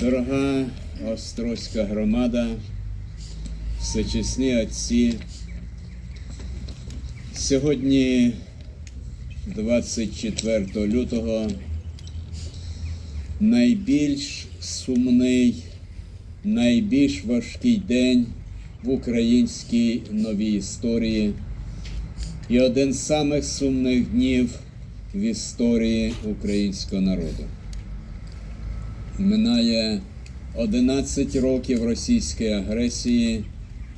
Дорога Острозька громада, всечесні отці, сьогодні, 24 лютого, найбільш сумний, найбільш важкий день в українській новій історії і один з самих сумних днів в історії українського народу. Минає 11 років російської агресії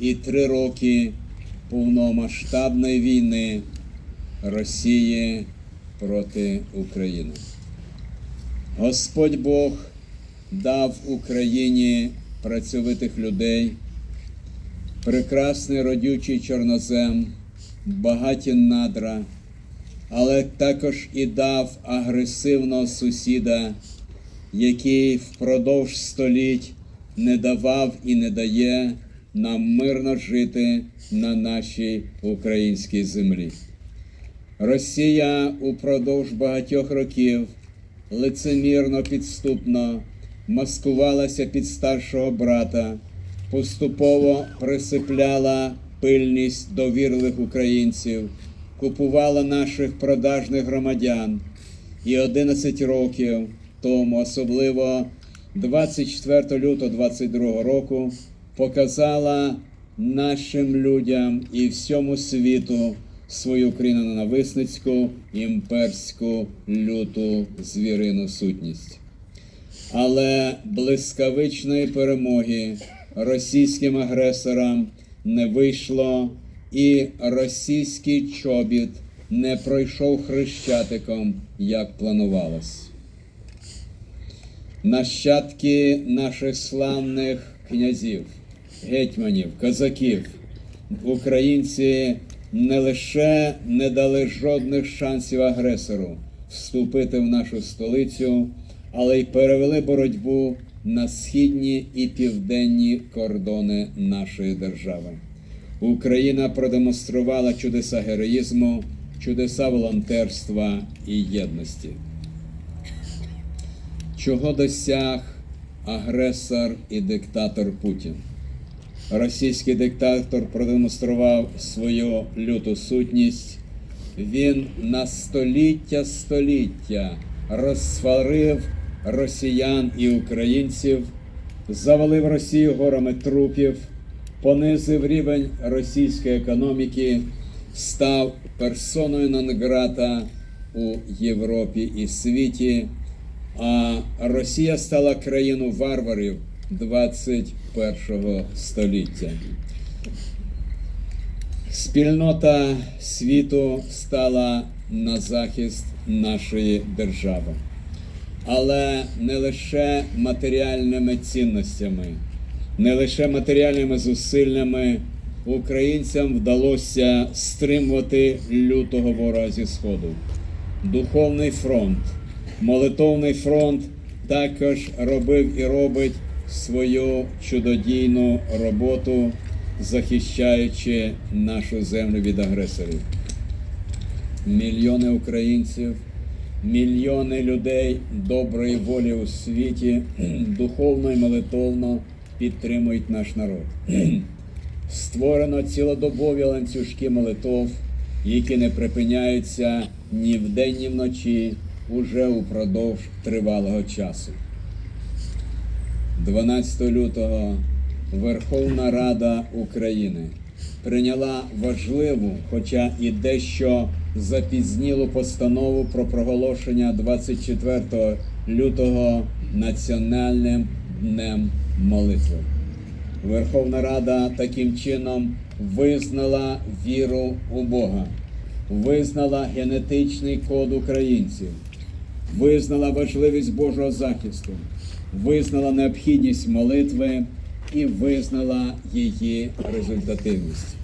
і 3 роки повномасштабної війни Росії проти України. Господь Бог дав Україні працьовитих людей, прекрасний родючий чорнозем, багаті надра, але також і дав агресивного сусіда який впродовж століть не давав і не дає нам мирно жити на нашій українській землі. Росія упродовж багатьох років лицемірно підступно маскувалася під старшого брата, поступово присипляла пильність довірливих українців, купувала наших продажних громадян і 11 років тому, особливо 24 лютого 22 року, показала нашим людям і всьому світу свою україно-ненависницьку імперську люту звірину сутність. Але блискавичної перемоги російським агресорам не вийшло, і російський чобіт не пройшов хрещатиком, як планувалось нащадки наших славних князів, гетьманів, козаків, українці не лише не дали жодних шансів агресору вступити в нашу столицю, але й перевели боротьбу на східні і південні кордони нашої держави. Україна продемонструвала чудеса героїзму, чудеса волонтерства і єдності чого досяг агресор і диктатор Путін. Російський диктатор продемонстрував свою люту сутність. Він на століття століття розсварив росіян і українців, завалив Росію горами трупів, понизив рівень російської економіки, став персоною нон-грата у Європі і світі а Росія стала країною варварів 21 століття. Спільнота світу стала на захист нашої держави, але не лише матеріальними цінностями, не лише матеріальними зусиллями українцям вдалося стримувати лютого ворога зі сходу, духовний фронт. Молитовний фронт також робив і робить свою чудодійну роботу, захищаючи нашу землю від агресорів. Мільйони українців, мільйони людей доброї волі у світі духовно і молитовно підтримують наш народ. Створено цілодобові ланцюжки молитов, які не припиняються ні вдень, ні вночі уже упродовж тривалого часу. 12 лютого Верховна Рада України прийняла важливу, хоча і дещо запізнілу постанову про проголошення 24 лютого національним днем молитви. Верховна Рада таким чином визнала віру у Бога, визнала генетичний код українців визнала важливість Божого захисту, визнала необхідність молитви і визнала її результативність.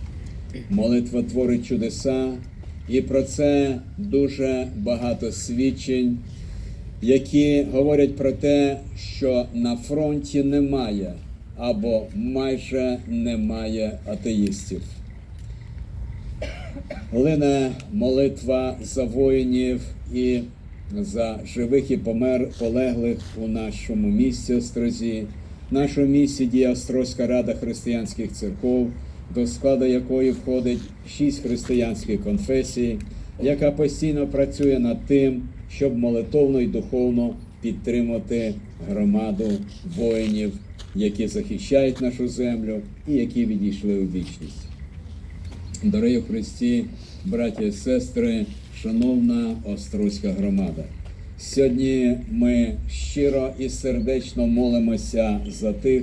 Молитва творить чудеса, і про це дуже багато свідчень, які говорять про те, що на фронті немає або майже немає атеїстів. Лине молитва за воїнів і за живих і помер полеглих у нашому місті Острозі. В нашому місті діє Острозька рада християнських церков, до складу якої входить шість християнських конфесій, яка постійно працює над тим, щоб молитовно і духовно підтримати громаду воїнів, які захищають нашу землю і які відійшли у вічність. Дорогі Христі, браті і сестри, шановна Острозька громада. Сьогодні ми щиро і сердечно молимося за тих,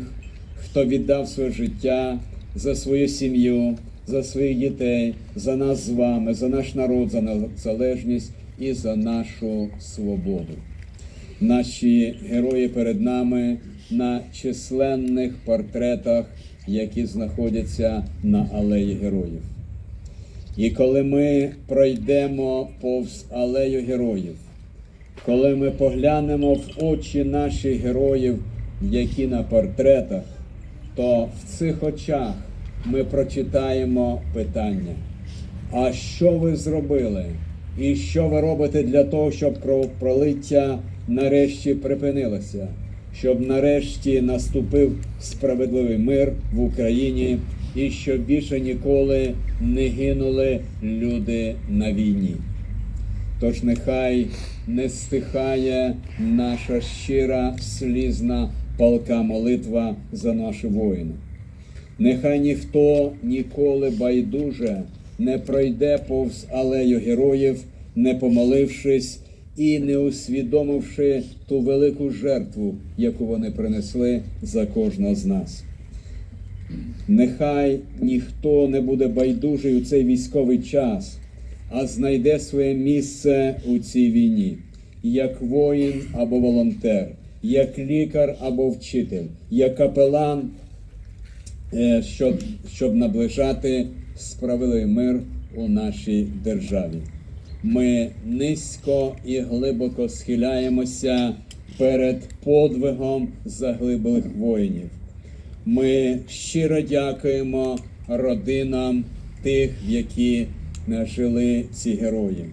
хто віддав своє життя за свою сім'ю, за своїх дітей, за нас з вами, за наш народ, за незалежність і за нашу свободу. Наші герої перед нами на численних портретах, які знаходяться на алеї героїв. І коли ми пройдемо повз алею героїв, коли ми поглянемо в очі наших героїв, які на портретах, то в цих очах ми прочитаємо питання: а що ви зробили? І що ви робите для того, щоб кровопролиття нарешті припинилося? Щоб нарешті наступив справедливий мир в Україні і щоб більше ніколи не гинули люди на війні. Тож нехай не стихає наша щира слізна палка молитва за нашу воїну. Нехай ніхто ніколи байдуже не пройде повз алею героїв, не помолившись і не усвідомивши ту велику жертву, яку вони принесли за кожного з нас. Нехай ніхто не буде байдужий у цей військовий час, а знайде своє місце у цій війні, як воїн або волонтер, як лікар або вчитель, як капелан, е, щоб, щоб наближати справедливий мир у нашій державі. Ми низько і глибоко схиляємося перед подвигом заглиблих воїнів. Ми щиро дякуємо родинам тих, які жили ці герої.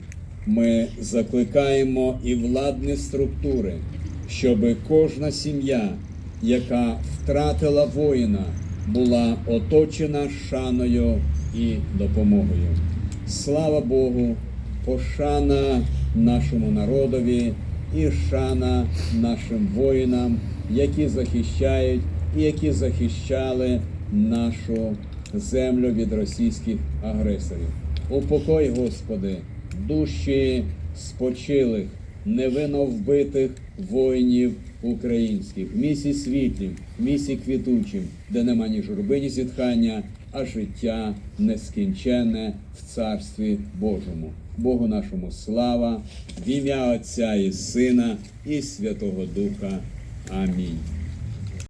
Ми закликаємо і владні структури, щоб кожна сім'я, яка втратила воїна, була оточена шаною і допомогою. Слава Богу, пошана нашому народові і шана нашим воїнам, які захищають і які захищали нашу землю від російських агресорів. Упокой, Господи, душі спочилих, невинно вбитих воїнів українських, в місі світлім, місі квітучим, де нема ні журби, ні зітхання, а життя нескінченне в Царстві Божому. Богу нашому слава, в ім'я Отця і Сина і Святого Духа. Амінь.